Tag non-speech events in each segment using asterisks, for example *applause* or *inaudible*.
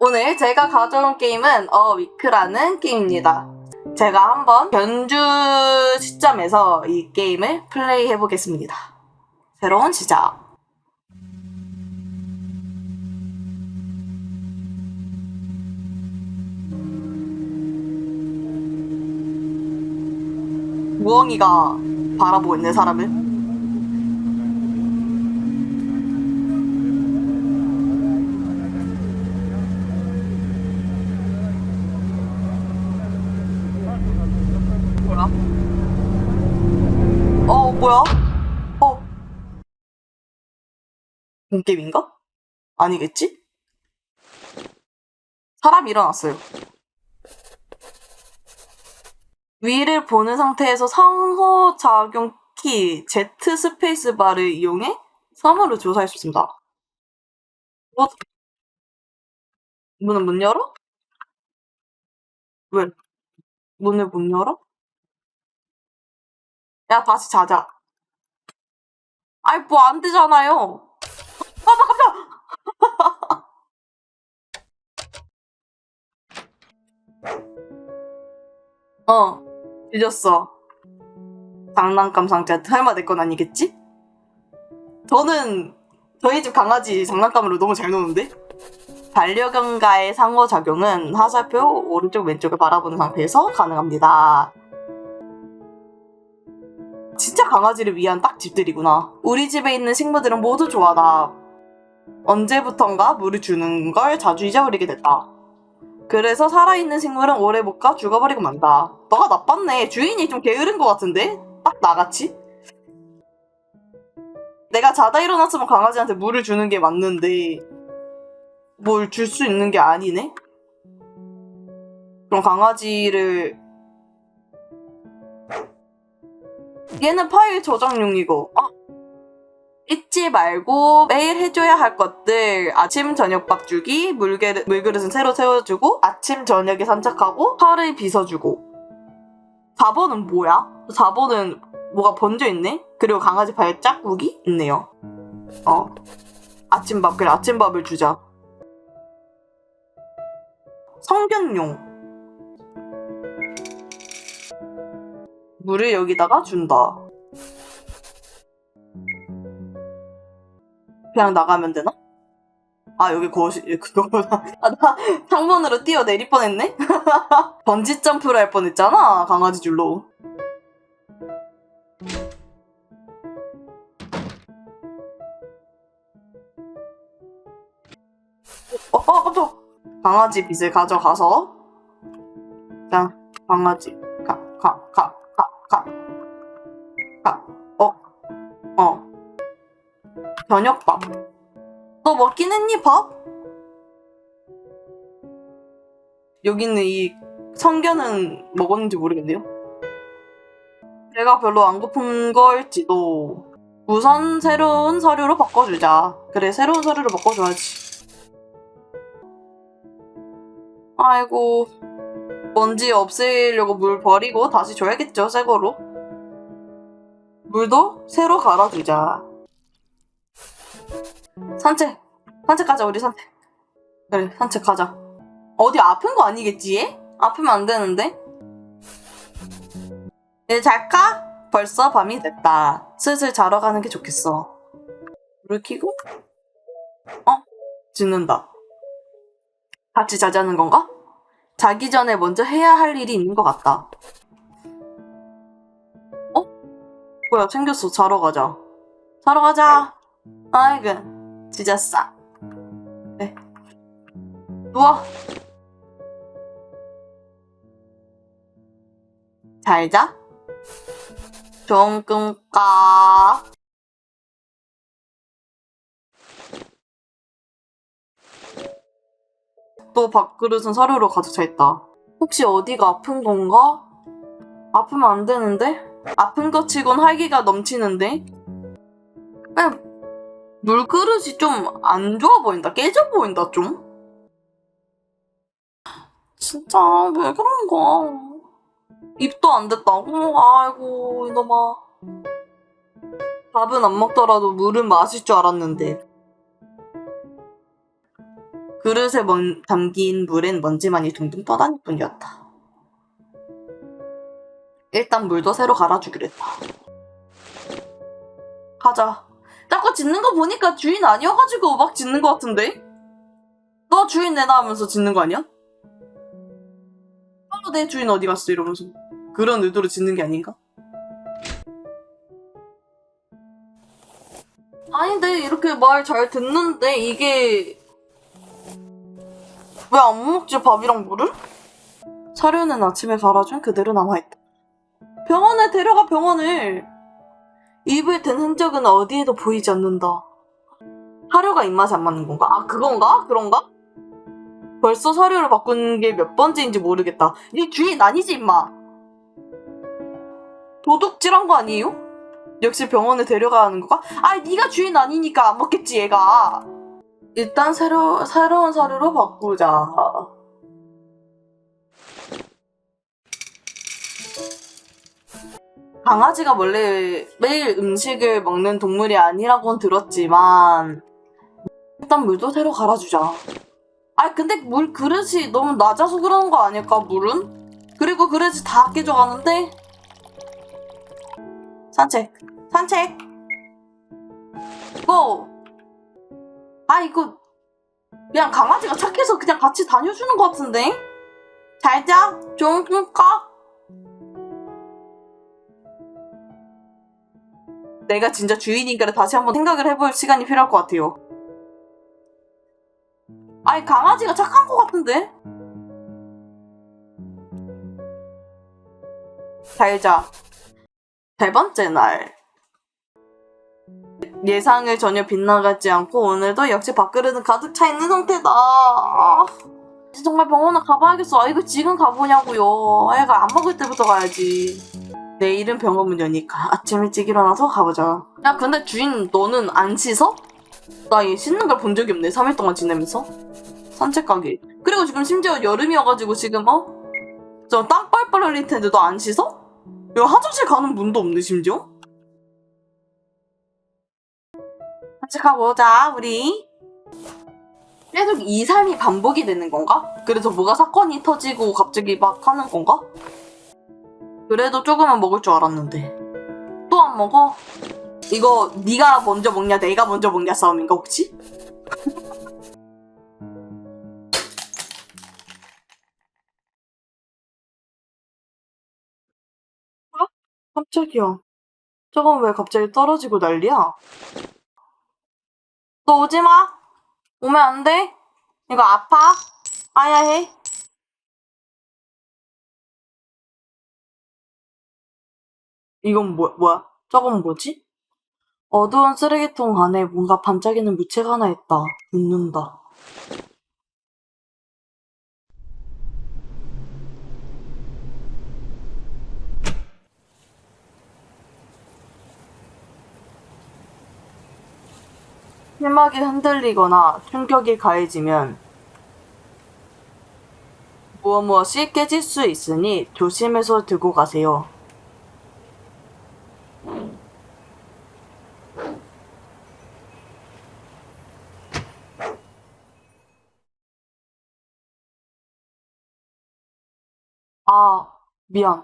오늘 제가 가져온 게임은 어 위크라는 게임입니다. 제가 한번 견주 시점에서 이 게임을 플레이해 보겠습니다. 새로운 시작. 무엉이가 바라보고 있는 사람을 본게임인가? 아니겠지? 사람이 일어났어요. 위를 보는 상태에서 상호작용 키 Z 스페이스바를 이용해 사물을 조사할 수 있습니다. 뭐? 문은 문 열어? 왜? 문을 못 열어? 야, 다시 자자. 아이, 뭐 안 되잖아요. 어, 잊었어. 장난감 상자 설마 내건 아니겠지? 저는 저희 집 강아지 장난감으로 너무 잘 노는데? 반려견과의 상호작용은 화살표 오른쪽 왼쪽을 바라보는 상태에서 가능합니다. 진짜 강아지를 위한 딱 집들이구나. 우리 집에 있는 식물들은 모두 좋아. 나 언제부턴가 물을 주는 걸 자주 잊어버리게 됐다. 그래서 살아있는 식물은 오래 못 가 죽어버리고 만다. 너가 나빴네. 주인이 좀 게으른 것 같은데? 딱 나같이? 내가 자다 일어났으면 강아지한테 물을 주는 게 맞는데 뭘 줄 수 있는 게 아니네? 그럼 강아지를 얘는 파일 저장용이고 아 잊지 말고 매일 해줘야 할 것들. 아침 저녁 밥 주기 물그릇, 물그릇은 새로 세워주고 아침 저녁에 산책하고 털을 빗어주고. 4번은 뭐야? 4번은 뭐가 번져 있네? 그리고 강아지 발 짝구기 있네요. 어. 아침밥 그래 아침밥을 주자. 성견용. 물을 여기다가 준다 그냥 나가면 되나? 아 여기 거실 그거구나. *laughs* 아, 나 창문으로 뛰어 내릴 뻔했네? *laughs* 번지 점프를 할 뻔했잖아 강아지 줄로. 어, 어, 깜짝 강아지 빗을 가져가서. 자 강아지 저녁밥. 너 먹긴 했니 밥? 여기 있는 이 성견은 먹었는지 모르겠네요. 내가 별로 안 고픈 걸지도 우선 새로운 서류로 바꿔주자. 그래 새로운 서류로 바꿔줘야지. 아이고 먼지 없애려고 물 버리고 다시 줘야겠죠 새 거로? 물도 새로 갈아주자 산책 산책 가자 우리 산책 그래 산책 가자 어디 아픈 거 아니겠지 얘? 아프면 안 되는데 이제 잘까? 벌써 밤이 됐다 슬슬 자러 가는 게 좋겠어 불을 켜고 어? 짖는다 같이 자자는 건가? 자기 전에 먼저 해야 할 일이 있는 것 같다. 어? 뭐야, 챙겼어. 자러 가자. 자러 가자. 아이고, 짖었어. 네. 누워. 잘 자. 좋은 꿈 꿔. 또 밥그릇은 사료로 가득 차 있다. 혹시 어디가 아픈 건가? 아프면 안 되는데? 아픈 것 치곤 활기가 넘치는데? 그냥 물그릇이 좀 안 좋아 보인다. 깨져 보인다, 좀. 진짜 왜 그런 거야? 입도 안 됐다고? 아이고, 이놈아. 밥은 안 먹더라도 물은 마실 줄 알았는데. 그릇에 먼- 담긴 물엔 먼지만이 둥둥 떠다닐 뿐이었다. 일단 물도 새로 갈아주기로 했다. 가자. 자꾸 짖는 거 보니까 주인 아니어가지고 막 짖는 거 같은데? 너 주인 내놔 하면서 짖는 거 아니야? 어, 내 주인 어디 갔어? 이러면서. 그런 의도로 짖는 게 아닌가? 아닌데, 이렇게 말 잘 듣는데, 이게. 왜 안 먹지, 밥이랑 물을? 사료는 아침에 갈아준 그대로 남아있다. 병원에 데려가, 병원을! 입을 댄 흔적은 어디에도 보이지 않는다. 사료가 입맛에 안 맞는 건가? 아, 그건가? 그런가? 벌써 사료를 바꾼 게 몇 번째인지 모르겠다. 네 주인 아니지, 임마! 도둑질한 거 아니에요? 역시 병원에 데려가야 하는 거가? 아, 네가 주인 아니니까 안 먹겠지, 얘가. 일단 새로, 새로운 사료로 바꾸자. 강아지가 원래 매일 음식을 먹는 동물이 아니라고는 들었지만 일단 물도 새로 갈아주자. 아 근데 물 그릇이 너무 낮아서 그러는 거 아닐까 물은? 그리고 그릇이 다 깨져가는데 산책 산책 고! 아 이거 그냥 강아지가 착해서 그냥 같이 다녀주는 것 같은데? 잘자 좋은 꿈 꿔. 내가 진짜 주인인가를 다시 한번 생각을 해볼 시간이 필요할 것 같아요. 아니 강아지가 착한 것 같은데? 잘자. 세 번째 날. 예상을 전혀 빗나가지 않고 오늘도 역시 밥그릇은 가득 차 있는 상태다. 아, 정말 병원을 가봐야겠어. 아, 이거 지금 가보냐고요. 애가 안 먹을 때부터 가야지. 내일은 병원 문 여니까 아침 일찍 일어나서 가보자. 야 근데 주인 너는 안 씻어? 나 얘 씻는 걸 본 적이 없네. 3일 동안 지내면서. 산책 가기. 그리고 지금 심지어 여름이어가지고 지금 어? 저땀 뻘뻘 흘릴 텐데 너 안 씻어? 야 화장실 가는 문도 없네 심지어. 산책하고 오자 우리. 계속 2, 3이 반복이 되는 건가? 그래서 뭐가 사건이 터지고 갑자기 막 하는 건가? 그래도 조금은 먹을 줄 알았는데 또 안 먹어? 이거 네가 먼저 먹냐 내가 먼저 먹냐 싸움인가 혹시? *laughs* 어? 깜짝이야 저건 왜 갑자기 떨어지고 난리야? 너 오지 마 오면 안 돼? 이거 아파? 아야 해? 이건 뭐, 뭐야? 저건 뭐지? 어두운 쓰레기통 안에 뭔가 반짝이는 무체가 하나 있다. 웃는다. 실막이 흔들리거나 충격이 가해지면 무엇 무엇이 깨질 수 있으니 조심해서 들고 가세요. 아, 미안.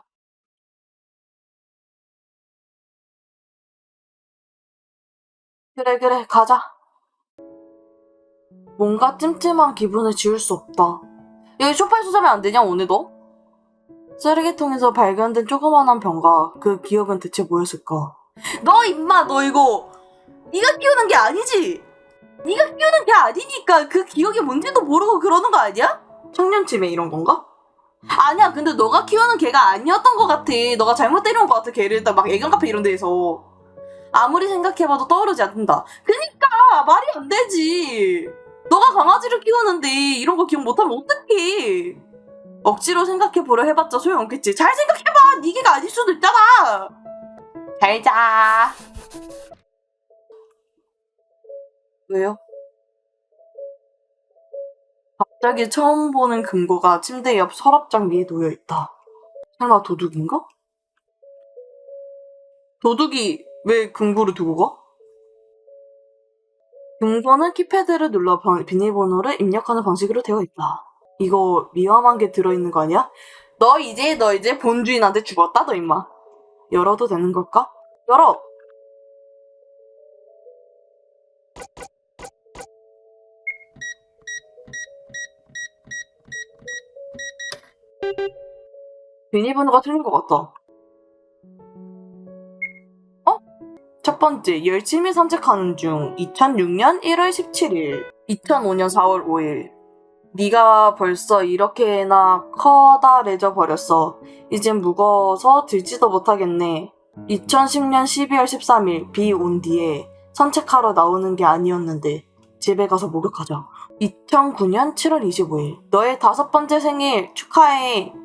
그래, 그래, 가자. 뭔가 찜찜한 기분을 지울 수 없다. 여기 소파에서 자면 안 되냐, 오늘도? 쓰레기통에서 발견된 조그만한 병과 그 기억은 대체 뭐였을까? 너 임마, 너 이거 네가 키우는 게 아니지? 네가 키우는 게 아니니까 그 기억이 뭔지도 모르고 그러는 거 아니야? 청년치매 이런 건가? 아니야, 근데 너가 키우는 개가 아니었던 것 같아. 너가 잘못 데려온 것 같아, 개를. 딱 막 애견 카페 이런 데에서. 아무리 생각해봐도 떠오르지 않는다. 그니까! 말이 안 되지! 너가 강아지를 키우는데 이런 거 기억 못하면 어떡해! 억지로 생각해보려 해봤자 소용없겠지. 잘 생각해봐! 네 개가 아닐 수도 있잖아! 잘 자. 왜요? 갑자기 처음 보는 금고가 침대 옆 서랍장 위에 놓여 있다. 설마 도둑인가? 도둑이 왜 금고를 두고 가? 등번은 키패드를 눌러 번- 비밀번호를 입력하는 방식으로 되어 있다. 이거 위험한 게 들어있는 거 아니야? 너 이제 너 이제 본주인한테 죽었다 너 임마. 열어도 되는 걸까? 열어. 비밀번호가 틀린 것 같다. 어? 첫 번째, 열심히 산책하는 중 2006년 1월 17일, 2005년 4월 5일. 네가 벌써 이렇게나 커다래져 버렸어. 이젠 무거워서 들지도 못하겠네. 2010년 12월 13일 비 온 뒤에 산책하러 나오는 게 아니었는데 집에 가서 목욕하자. 2009년 7월 25일 너의 다섯 번째 생일 축하해.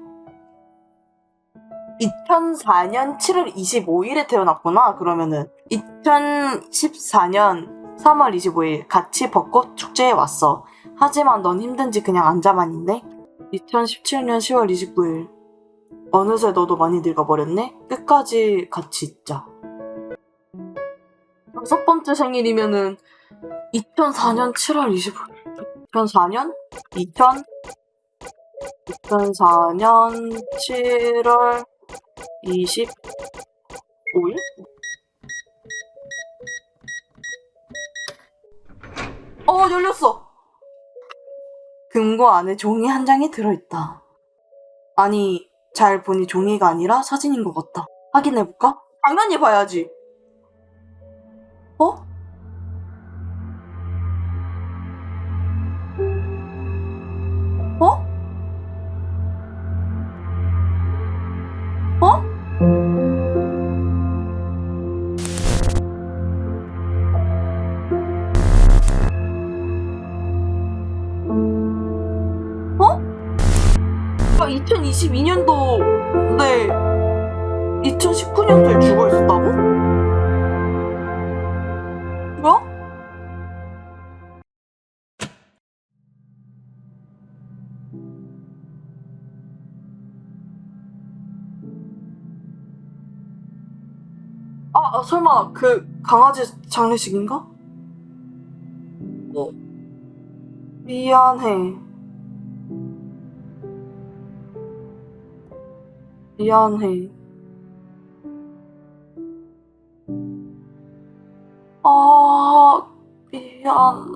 2004년 7월 25일에 태어났구나. 그러면은 2014년 3월 25일 같이 벚꽃 축제에 왔어. 하지만 넌 힘든지 그냥 앉아만 있네. 2017년 10월 29일 어느새 너도 많이 늙어버렸네. 끝까지 같이 있자. 다섯 번째 생일이면은 2004년 7월 25일. 2004년? 2000? 2004년 7월 25일? 어, 열렸어! 금고 안에 종이 한 장이 들어있다. 아니, 잘 보니 종이가 아니라 사진인 것 같다. 확인해볼까? 당연히 봐야지. 어? 어? 2022년도, 네. 2019년도에 죽어 있었다고? 뭐야? 아, 아, 설마 그 강아지 장례식인가? 어. 미안해. 미안해. 아, 미안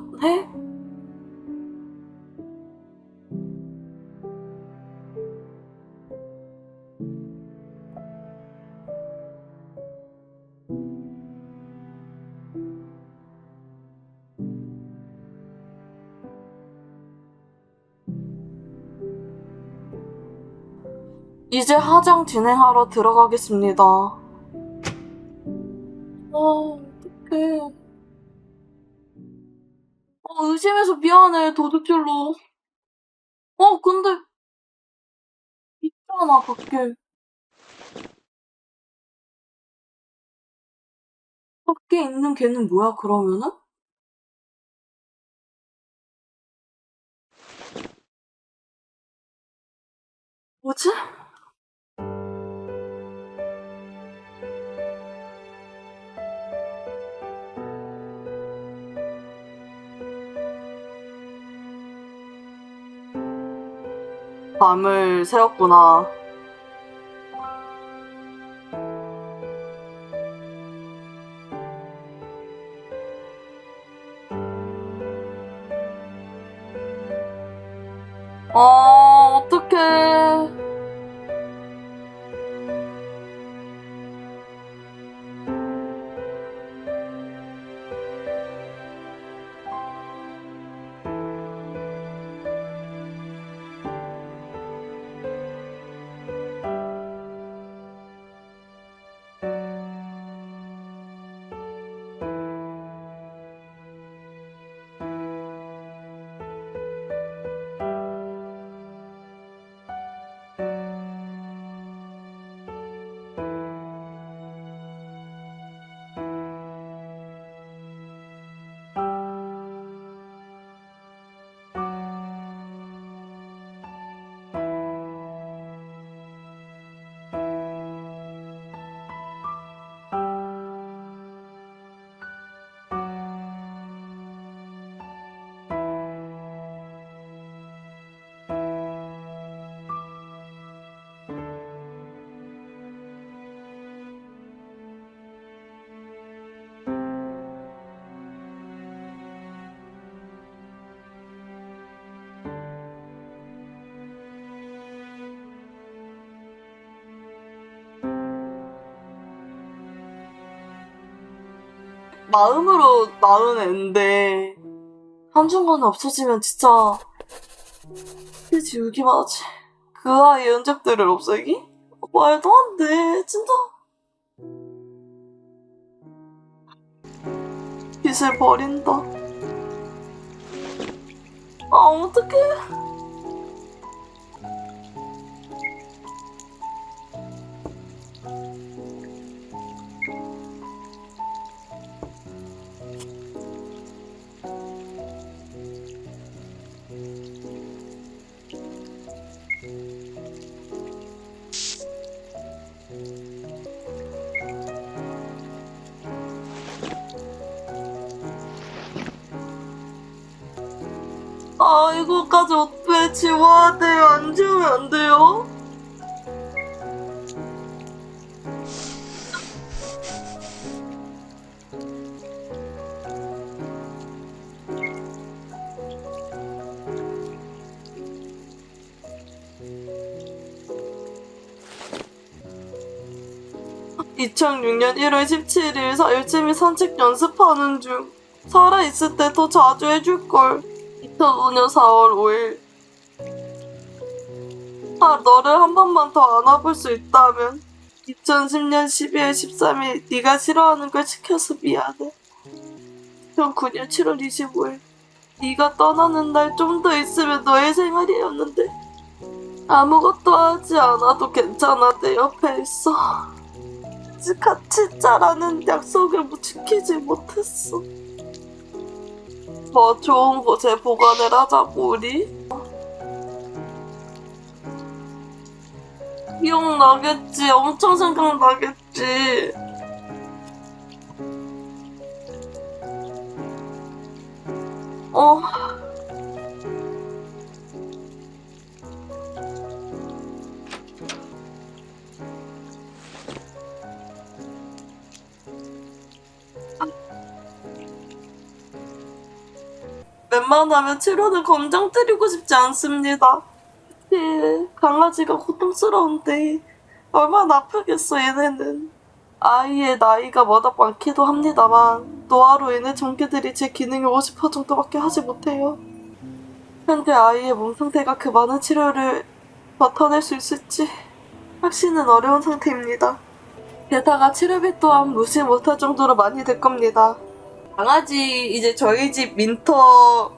이제 화장 진행하러 들어가겠습니다. 아, 어떡해. 어, 의심해서 미안해, 도둑질로. 어, 근데, 있잖아, 밖에. 밖에 있는 걔는 뭐야, 그러면은? 뭐지? 밤을 새웠구나. 마음으로 낳은 애인데 한순간에 없어지면 진짜 그지 울기만 하지. 그 아이의 흔적들을 없애기? 말도 안 돼, 진짜. 빛을 버린다. 아, 어떡해. 아, 이거까지 어떻게 지워야 돼요? 안 지우면 안 돼요? (2006년 1월 17일) 열심히 산책 연습하는 중 살아있을 때 더 자주 해줄걸 2005년 4월 5일. 아 너를 한 번만 더 안아볼 수 있다면 2010년 12월 13일 네가 싫어하는 걸 시켜서 미안해. 2009년 7월 25일 네가 떠나는 날 좀 더 있으면 너의 생일이었는데 아무것도 하지 않아도 괜찮아 내 옆에 있어 같이 자라는 약속을 못 지키지 못했어 더 좋은 곳에 보관을 하자고 우리. 기억나겠지? 엄청 생각나겠지? 어 웬만하면 치료는 검정 때리고 싶지 않습니다. 예, 강아지가 고통스러운데 얼마나 아프겠어 얘네는. 아이의 나이가 워낙 많기도 합니다만 노화로 인해 전기들이 제 기능의 50% 정도밖에 하지 못해요. 현재 아이의 몸 상태가 그 많은 치료를 버텨낼 수 있을지 확신은 어려운 상태입니다. 게다가 치료비 또한 무시 못할 정도로 많이 들 겁니다. 강아지 이제 저희 집 민터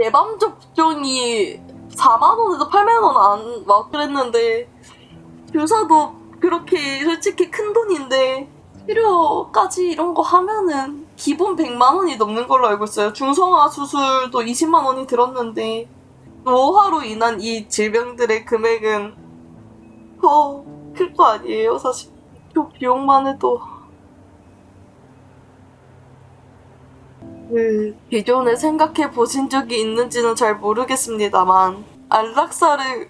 예방 접종이 4만 원에서 8만 원안 막 그랬는데 주사도 그렇게 솔직히 큰 돈인데 치료까지 이런 거 하면은 기본 100만 원이 넘는 걸로 알고 있어요. 중성화 수술도 20만 원이 들었는데 노화로 인한 이 질병들의 금액은 더 클 거 아니에요, 사실. 그 비용만 해도 그 기존에 생각해 보신 적이 있는지는 잘 모르겠습니다만 안락사를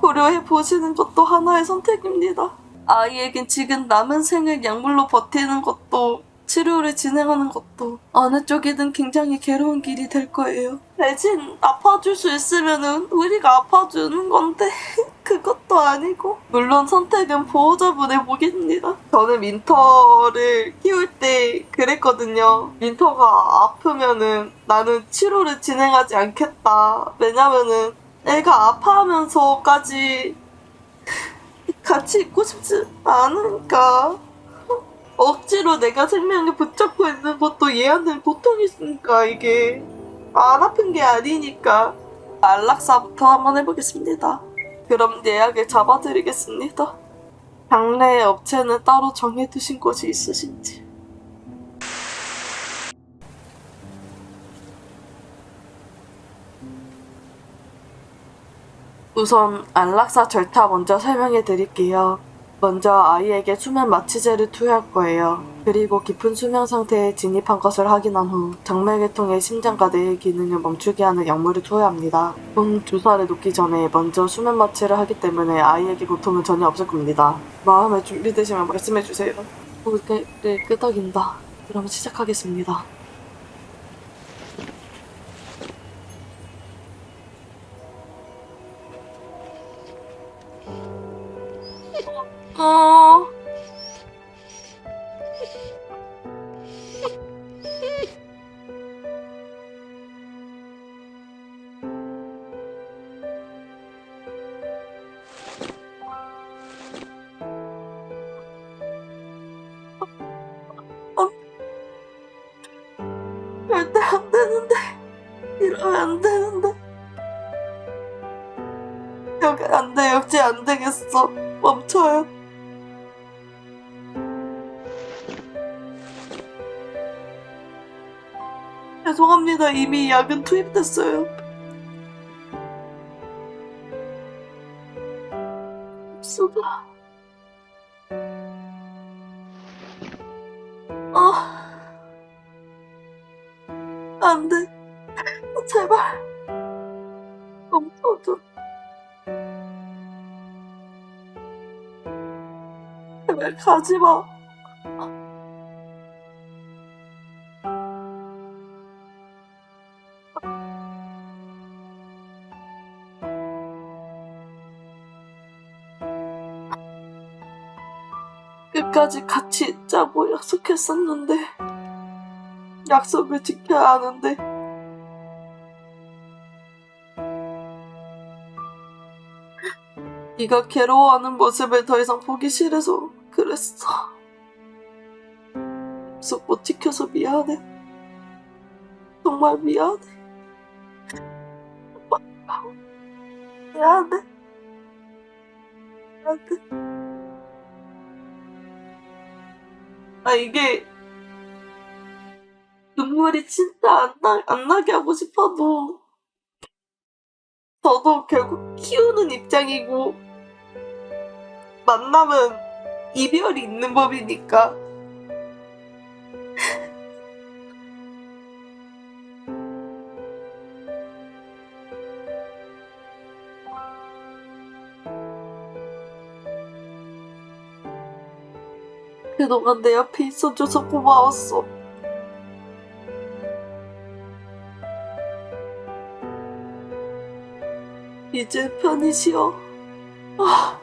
고려해 보시는 것도 하나의 선택입니다. 아이에겐 지금 남은 생을 약물로 버티는 것도 치료를 진행하는 것도 어느 쪽이든 굉장히 괴로운 길이 될 거예요. 대신 아파줄 수 있으면은 우리가 아파주는 건데 *laughs* 그것도 아니고 물론 선택은 보호자분의 몫입니다. 저는 민터를 키울 때 그랬거든요. 민터가 아프면은 나는 치료를 진행하지 않겠다. 왜냐면은 애가 아파하면서까지 *laughs* 같이 있고 싶지 않으니까 억지로 내가 생명을 붙잡고 있는 것도 얘한테는 고통이니까 이게 안 아픈 게 아니니까 안락사부터 한번 해보겠습니다. 그럼 예약을 잡아드리겠습니다. 장례 업체는 따로 정해두신 곳이 있으신지. 우선 안락사 절차 먼저 설명해 드릴게요. 먼저 아이에게 수면 마취제를 투여할 거예요. 그리고 깊은 수면 상태에 진입한 것을 확인한 후 장맥을 통해 심장과 뇌의 기능을 멈추게 하는 약물을 투여합니다. 본 주사를 놓기 전에 먼저 수면 마취를 하기 때문에 아이에게 고통은 전혀 없을 겁니다. 마음에 준비되시면 말씀해 주세요. 고개를 끄덕인다. 그럼 시작하겠습니다. 어. 절대 안 되는데. 이러면 안 되는데. 여기 안돼. 역시 안 되겠어. 죄송합니다. 이미 약은 투입됐어요. 수가. 아. 안 돼. 제발. 멈춰줘. 제발 가지 마. 끝까지 같이 있자고 약속했었는데 약속을 지켜야 하는데. 네가 괴로워하는 모습을 더 이상 보기 싫어서 그랬어. 약속 못 지켜서 미안해. 정말 미안해. 미안해. 미안해 아 이게 눈물이 진짜 안, 나, 안 나게 하고 싶어도 저도 결국 키우는 입장이고 만남은 이별이 있는 법이니까 그동안 내 옆에 있어줘서 고마웠어. 이제 편히 쉬어. 아.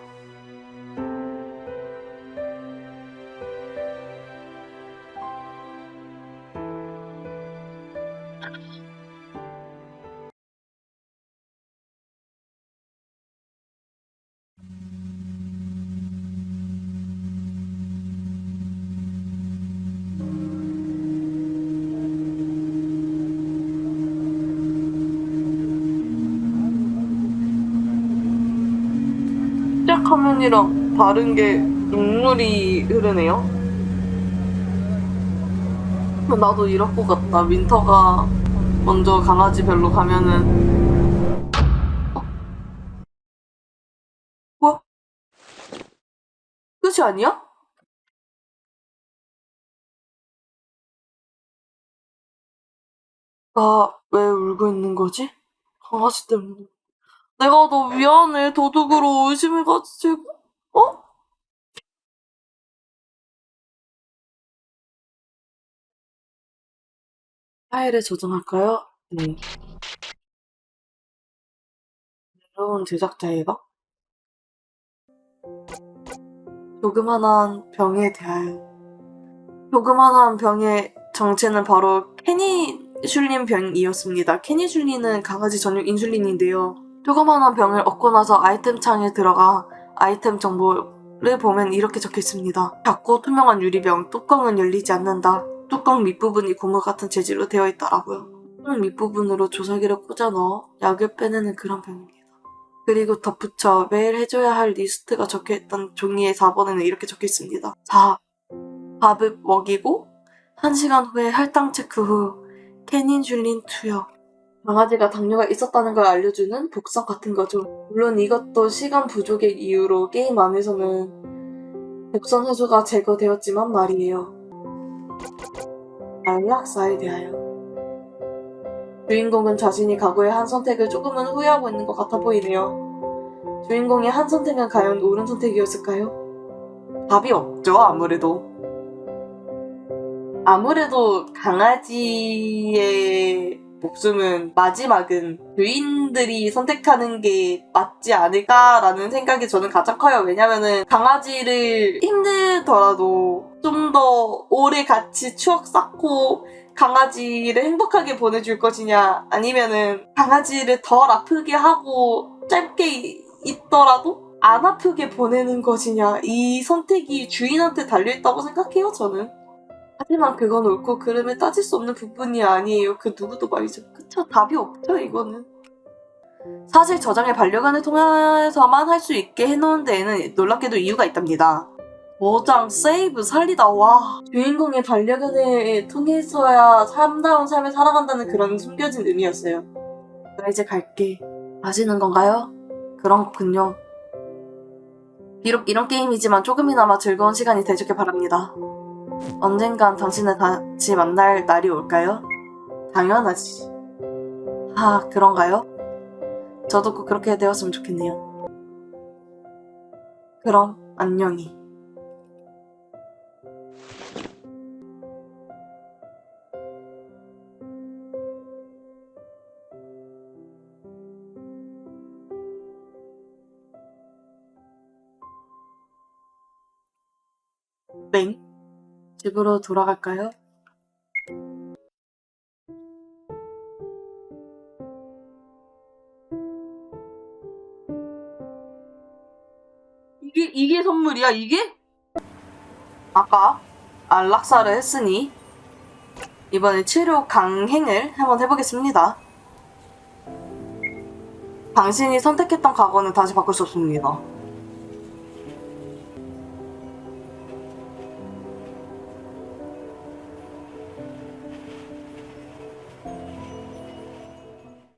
화면이랑 다른 게 눈물이 흐르네요. 나도 이럴 것 같다. 윈터가 먼저 강아지 별로 가면은 어? 뭐야? 끝이 아니야? 나 왜 울고 있는 거지? 강아지 때문에. 내가 너 미안해. 도둑으로 의심해가지고. 어? 파일에 저장할까요? 네. 새로운 제작자애가? 조그만한 병에 대하여. 조그만한 병의 정체는 바로 케니슐린 병이었습니다. 케니슐린은 강아지 전용 인슐린인데요. 조그만한 병을 얻고 나서 아이템 창에 들어가 아이템 정보를 보면 이렇게 적혀 있습니다. 작고 투명한 유리병, 뚜껑은 열리지 않는다. 뚜껑 밑부분이 고무 같은 재질로 되어 있더라고요. 뚜껑 밑부분으로 조사기를 꽂아 넣어 약을 빼내는 그런 병입니다. 그리고 덧붙여 매일 해줘야 할 리스트가 적혀있던 종이의 4번에는 이렇게 적혀 있습니다. 4. 밥을 먹이고 1시간 후에 혈당 체크 후 케닌줄린 투여. 강아지가 당뇨가 있었다는 걸 알려주는 복성 같은 거죠. 물론 이것도 시간 부족의 이유로 게임 안에서는 복선 해소가 제거되었지만 말이에요. 안락사에 대하여. 주인공은 자신이 과거의 한 선택을 조금은 후회하고 있는 것 같아 보이네요. 주인공의 한 선택은 과연 옳은 선택이었을까요? 답이 없죠, 아무래도. 아무래도 강아지의 목숨은 마지막은 주인들이 선택하는 게 맞지 않을까라는 생각이 저는 가장 커요. 왜냐면은 강아지를 힘들더라도 좀 더 오래 같이 추억 쌓고 강아지를 행복하게 보내줄 것이냐 아니면은 강아지를 덜 아프게 하고 짧게 있더라도 안 아프게 보내는 것이냐 이 선택이 주인한테 달려있다고 생각해요 저는 하지만 그건 옳고 그름에 따질 수 없는 부분이 아니에요. 그 누구도 말이죠. 그쵸? 답이 없죠, 이거는. 사실 저장의 반려견을 통해서만 할 수 있게 해놓은 데에는 놀랍게도 이유가 있답니다. 저장, 세이브, 살리다, 와. 주인공의 반려견을 통해서야 참다운 삶을 살아간다는 그런 숨겨진 의미였어요. 나 이제 갈게. 아시는 건가요? 그런 거군요. 비록 이런 게임이지만 조금이나마 즐거운 시간이 되셨길 바랍니다. 언젠간 당신을 다시 만날 날이 올까요? 당연하지. 아, 그런가요? 저도 꼭 그렇게 되었으면 좋겠네요. 그럼, 안녕히. 맹? 집으로 돌아갈까요? 이게 이게 선물이야 이게? 아까 안락사를 했으니 이번에 치료 강행을 한번 해보겠습니다. 당신이 선택했던 각오는 다시 바꿀 수 없습니다.